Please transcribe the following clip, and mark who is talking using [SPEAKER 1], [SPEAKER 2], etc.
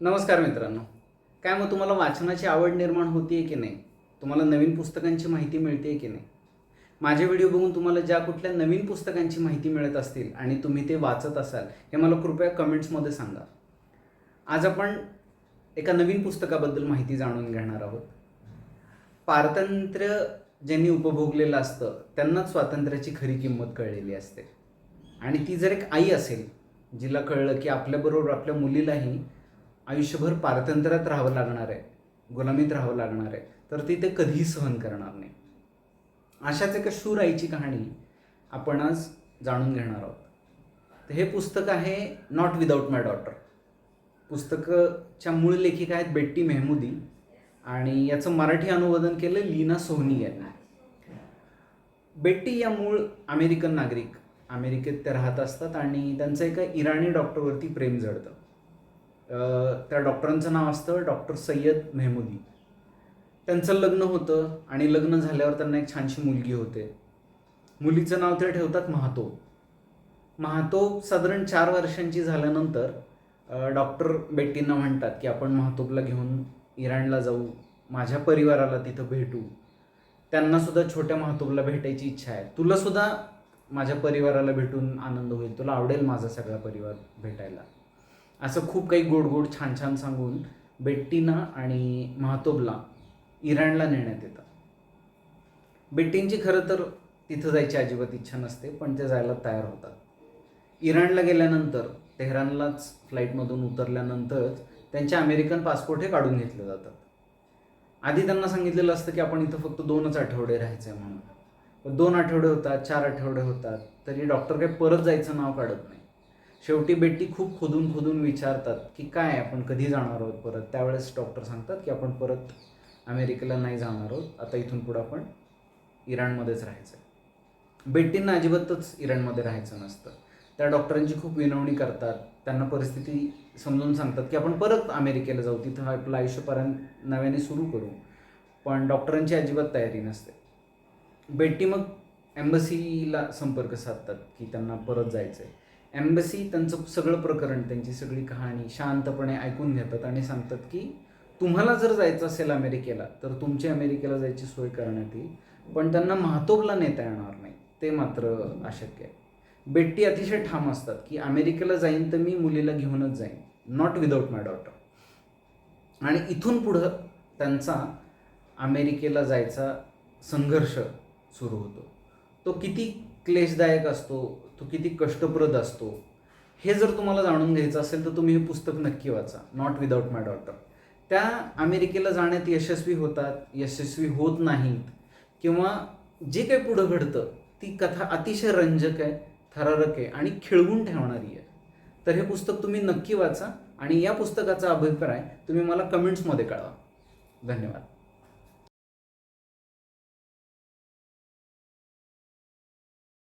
[SPEAKER 1] नमस्कार मित्रांनो. काय मग तुम्हाला वाचनाची आवड निर्माण होतीये की नाही? तुम्हाला नवीन पुस्तकांची माहिती मिळते की नाही? माझे व्हिडिओ बघून तुम्हाला ज्या कुठल्या नवीन पुस्तकांची माहिती मिळत असतील आणि तुम्ही ते वाचत असाल हे मला कृपया कमेंट्समध्ये सांगा. आज आपण एका नवीन पुस्तकाबद्दल माहिती जाणून घेणार आहोत. पारतंत्र्य ज्यांनी उपभोगलेलं असतं त्यांनाच स्वातंत्र्याची खरी किंमत कळलेली असते. आणि ती जर एक आई असेल जिला कळलं की आपल्याबरोबर आपल्या मुलीलाही आयुष्यभर पारतंत्र्यात राहावं लागणार आहे गुलामीत राहावं लागणार आहे तर ती ते कधीही सहन करणार नाही. अशाच एका शूर आईची कहाणी आपण आज जाणून घेणार आहोत. तर हे पुस्तक आहे नॉट विदाऊट माय डॉटर पुस्तकाच्या मूळ लेखिका आहेत बेट्टी मेहमुदी आणि याचं मराठी अनुवादन केलं लीना सोहनी यांना. बेट्टी या मूळ अमेरिकन नागरिक अमेरिकेत ते राहत असतात आणि त्यांचं एका इराणी डॉक्टरवरती प्रेम जडतं. त्या डॉक्टरांचं नाव असतं डॉक्टर सय्यद मेहमुदी. त्यांचं लग्न होतं आणि लग्न झाल्यावर त्यांना एक छानशी मुलगी होते. मुलीचं नाव ते ठेवतात महातो. महातो साधारण चार वर्षांची झाल्यानंतर डॉक्टर बेट्टींना म्हणतात की आपण महातोबला घेऊन इराणला जाऊ माझ्या परिवाराला तिथं भेटू. त्यांनासुद्धा छोट्या महातोबला भेटायची इच्छा आहे. तुलासुद्धा माझ्या परिवाराला भेटून आनंद होईल. तुला आवडेल माझा सगळा परिवार भेटायला. असं खूप काही गोड गोड छान छान सांगून बेट्टीना आणि महातोबला इराणला नेण्यात येतं. बेट्टींची खरं तर तिथं जायची अजिबात इच्छा नसते पण ते जायला तयार होतात. इराणला गेल्यानंतर तेहरानलाच फ्लाईटमधून उतरल्यानंतरच त्यांचे अमेरिकन पासपोर्ट हे काढून घेतले जातात. आधी त्यांना सांगितलेलं असतं की आपण इथं फक्त दोनच आठवडे राहायचं आहे म्हणून दोन आठवडे होतात चार आठवडे होतात तरी डॉक्टर काही परत जायचं नाव काढत नाही. शेवटी बेटी खूप खोदून खोदून विचारतात की काय आपण कधी जाणार आहोत परत? त्यावेळेस डॉक्टर सांगतात की आपण परत अमेरिकेला नाही जाणार आहोत. आता इथून पुढं आपण इराणमध्येच राहायचं आहे बेटींना अजिबातच इराणमध्ये राहायचं नसतं. त्या डॉक्टरांची खूप विनवणी करतात. त्यांना परिस्थिती समजून सांगतात की आपण परत अमेरिकेला जाऊ. तिथं आपलं आयुष्यपर्यंत नव्याने सुरू करू. पण डॉक्टरांची अजिबात तयारी नसते. बेटी मग एम्बसीला संपर्क साधतात की त्यांना परत जायचं आहे एम्बसी त्यांचं सगळं प्रकरण त्यांची सगळी कहाणी शांतपणे ऐकून घेतात आणि सांगतात की तुम्हाला जर जायचं असेल अमेरिकेला तर तुमची अमेरिकेला जायची सोय करण्यात येईल. पण त्यांना महातोबला नेता येणार नाही. ते मात्र अशक्य आहे. बेट्टी अतिशय ठाम असतात की अमेरिकेला जाईन तर मी मुलीला घेऊनच जाईन. नॉट विदाऊट माय डॉटर आणि इथून पुढं त्यांचा अमेरिकेला जायचा संघर्ष सुरू होतो. तो किती क्लेशदायक असतो तो किती कष्टप्रद असतो हे जर तुम्हाला जाणून घ्यायचं असेल तर तुम्ही हे पुस्तक नक्की वाचा नॉट विदाऊट माय डॉटर त्या अमेरिकेला जाण्यात यशस्वी होतात यशस्वी होत नाहीत किंवा जे काही पुढं घडतं ती कथा अतिशय रंजक आहे थरारक आहे आणि खिळवून ठेवणारी आहे. तर हे पुस्तक तुम्ही नक्की वाचा आणि या पुस्तकाचा अभिप्राय तुम्ही मला कमेंट्समध्ये कळवा. धन्यवाद.